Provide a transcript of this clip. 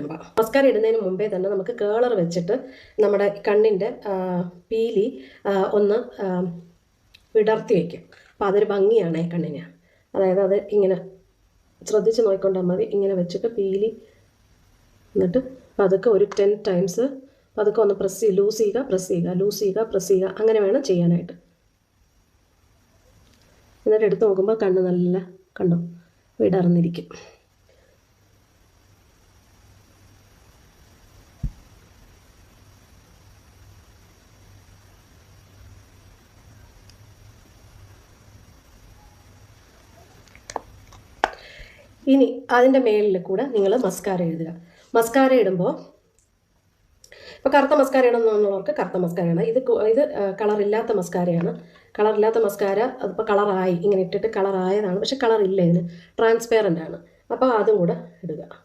ഇടുമ്പോൾ മസ്കാര ഇടുന്നതിന് മുമ്പേ തന്നെ നമുക്ക് കേളർ വെച്ചിട്ട് നമ്മുടെ കണ്ണിന്റെ പീലി ഒന്ന് വിടർത്തി വയ്ക്കും അപ്പോൾ അതൊരു ഭംഗിയാണ് കണ്ണിന്. അതായത് അത് ഇങ്ങനെ ശ്രദ്ധിച്ച് നോക്കിക്കൊണ്ടാൽ മതി. ഇങ്ങനെ വെച്ചിട്ട് പീലി എന്നിട്ട് പതുക്കെ ഒരു ടെൻ ടൈംസ് പതുക്കെ ഒന്ന് പ്രസ് ചെയ്യുക ലൂസ് ചെയ്യുക പ്രസ് ചെയ്യുക ലൂസ് ചെയ്യുക പ്രസ് ചെയ്യുക. അങ്ങനെ വേണം ചെയ്യാനായിട്ട്. എന്നിട്ട് എടുത്ത് നോക്കുമ്പോൾ കണ്ണ് നല്ല കണ്ടോ? വിടർന്നിരിക്കും. ഇനി അതിന്റെ മേളിൽ കൂടെ നിങ്ങൾ മസ്കാര എഴുതുക. മസ്കാര ഇടുമ്പോൾ ഇപ്പോൾ കറുത്ത മസ്കാര ഇടണമെന്നുള്ളവർക്ക് കറുത്ത മസ്കാരയാണ് ഇത് ഇത് കളറില്ലാത്ത മസ്കാരയാണ് കളറില്ലാത്ത മസ്കാര അതിപ്പോൾ കളറായി ഇങ്ങനെ ഇട്ടിട്ട് കളറായതാണ് പക്ഷെ കളറില്ല ഇതിന്. ട്രാൻസ്പെറന്റ് ആണ്. അപ്പോൾ അതും കൂടെ ഇടുക.